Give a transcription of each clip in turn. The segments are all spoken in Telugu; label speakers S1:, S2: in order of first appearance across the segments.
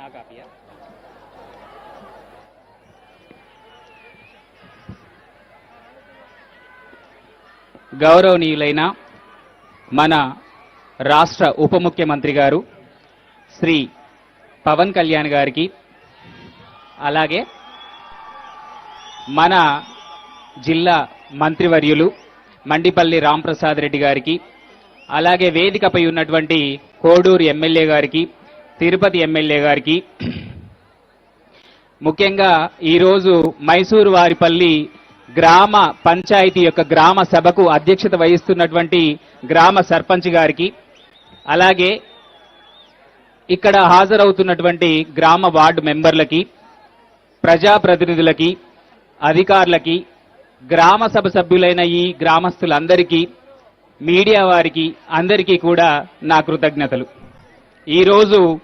S1: నా కాపీయా గౌరవనీయులైన మన రాష్ట్ర ఉప ముఖ్యమంత్రి గారు శ్రీ పవన్ కళ్యాణ్ గారికి అలాగే మన జిల్లా మంత్రివర్యులు మండిపల్లి రాంప్రసాద్ రెడ్డి గారికి అలాగే వేదికపై ఉన్నటువంటి కోడూరు ఎమ్మెల్యే గారికి తిరుపతి ఎమ్మెల్యే గారికి. ముఖ్యంగా ఈరోజు మైసూరు వారిపల్లి గ్రామ పంచాయతీ యొక్క గ్రామ సభకు అధ్యక్షత వహిస్తున్నటువంటి గ్రామ సర్పంచ్ గారికి. అలాగే ఇక్కడ హాజరవుతున్నటువంటి గ్రామ వార్డు మెంబర్లకి ప్రజాప్రతినిధులకి అధికారులకి గ్రామ సభ సభ్యులైన ఈ గ్రామస్తులందరికీ మీడియా వారికి అందరికీ కూడా నా కృతజ్ఞతలు. ఈరోజు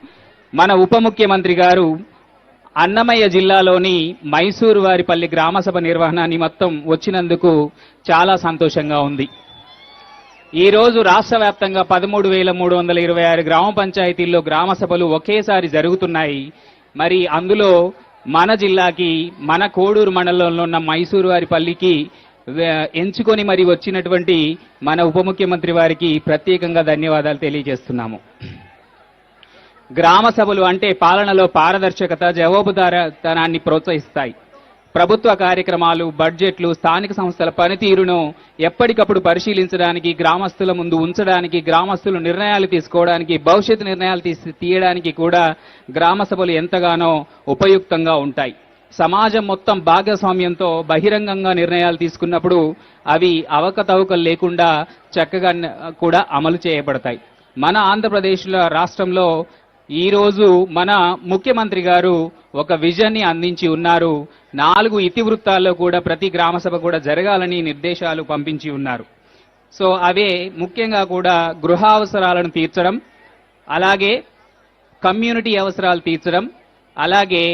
S1: మన ఉప ముఖ్యమంత్రి గారు అన్నమయ్య జిల్లాలోని మైసూరు వారిపల్లి గ్రామసభ నిర్వహణ నిమిత్తం వచ్చినందుకు చాలా సంతోషంగా ఉంది. ఈరోజు రాష్ట్ర వ్యాప్తంగా పదమూడు వేల మూడు వందల ఇరవై ఆరు గ్రామ పంచాయతీల్లో గ్రామ సభలు ఒకేసారి జరుగుతున్నాయి. మరి అందులో మన జిల్లాకి మన కోడూరు మండలంలో ఉన్న మైసూరు వారి పల్లికి ఎంచుకొని మరి వచ్చినటువంటి మన ఉప ముఖ్యమంత్రి వారికి ప్రత్యేకంగా ధన్యవాదాలు తెలియజేస్తున్నాము. గ్రామ సభలు అంటే పాలనలో పారదర్శకత జవాబుదారతనాన్ని ప్రోత్సహిస్తాయి. ప్రభుత్వ కార్యక్రమాలు బడ్జెట్లు స్థానిక సంస్థల పనితీరును ఎప్పటికప్పుడు పరిశీలించడానికి గ్రామస్తుల ముందు ఉంచడానికి గ్రామస్తులు నిర్ణయాలు తీసుకోవడానికి భవిష్యత్ నిర్ణయాలు తీసి తీయడానికి కూడా గ్రామ సభలు ఎంతగానో ఉపయుక్తంగా ఉంటాయి. సమాజం మొత్తం భాగస్వామ్యంతో బహిరంగంగా నిర్ణయాలు తీసుకున్నప్పుడు అవి అవకతవకలు లేకుండా చక్కగా కూడా అమలు చేయబడతాయి. మన ఆంధ్రప్రదేశ్లో రాష్ట్రంలో ఈరోజు మన ముఖ్యమంత్రి గారు ఒక విజన్ని అందించి ఉన్నారు. నాలుగు ఇతివృత్తాల్లో కూడా ప్రతి గ్రామసభ కూడా జరగాలని నిర్దేశాలు పంపించి ఉన్నారు. సో అవే ముఖ్యంగా కూడా గృహ అవసరాలను తీర్చడం అలాగే కమ్యూనిటీ అవసరాలు తీర్చడం అలాగే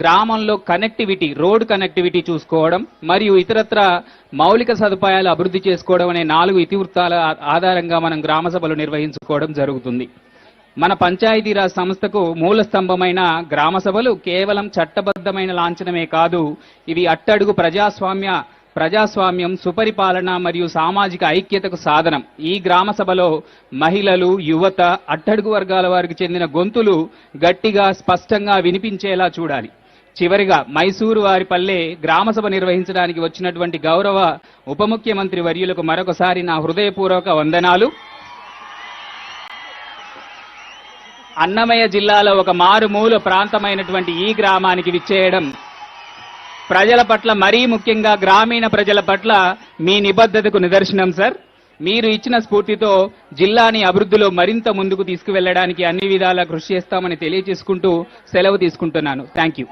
S1: గ్రామంలో కనెక్టివిటీ రోడ్ కనెక్టివిటీ చూసుకోవడం మరియు ఇతరత్ర మౌలిక సదుపాయాలు అభివృద్ధి చేసుకోవడం అనే నాలుగు ఇతివృత్తాల ఆధారంగా మనం గ్రామ సభలు నిర్వహించుకోవడం జరుగుతుంది. మన పంచాయతీరాజ్ సంస్థకు మూల స్తంభమైన గ్రామ సభలు కేవలం చట్టబద్ధమైన లాంఛనమే కాదు. ఇవి అట్టడుగు ప్రజాస్వామ్య ప్రజాస్వామ్యం సుపరిపాలన మరియు సామాజిక ఐక్యతకు సాధనం. ఈ గ్రామ సభలో మహిళలు యువత అట్టడుగు వర్గాల వారికి చెందిన గొంతులు గట్టిగా స్పష్టంగా వినిపించేలా చూడాలి. చివరిగా మైసూరు వారి పల్లె గ్రామసభ నిర్వహించడానికి వచ్చినటువంటి గౌరవ ఉప ముఖ్యమంత్రి వర్యులకు మరొకసారి నా హృదయపూర్వక వందనాలు. అన్నమయ్య జిల్లాలో ఒక మారుమూల ప్రాంతమైనటువంటి ఈ గ్రామానికి విచ్చేయడం ప్రజల పట్ల మరీ ముఖ్యంగా గ్రామీణ ప్రజల పట్ల మీ నిబద్ధతకు నిదర్శనం సార్. మీరు ఇచ్చిన స్ఫూర్తితో జిల్లాని అభివృద్ధిలో మరింత ముందుకు తీసుకువెళ్ళడానికి అన్ని విధాలా కృషి చేస్తామని తెలియజేసుకుంటూ సెలవు తీసుకుంటున్నాను. థ్యాంక్ యూ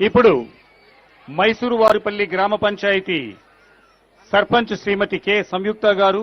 S2: ఇప్పుడు మైసూరు వారిపల్లి గ్రామ పంచాయతీ సర్పంచ్ శ్రీమతి కె. సంయుక్త గారు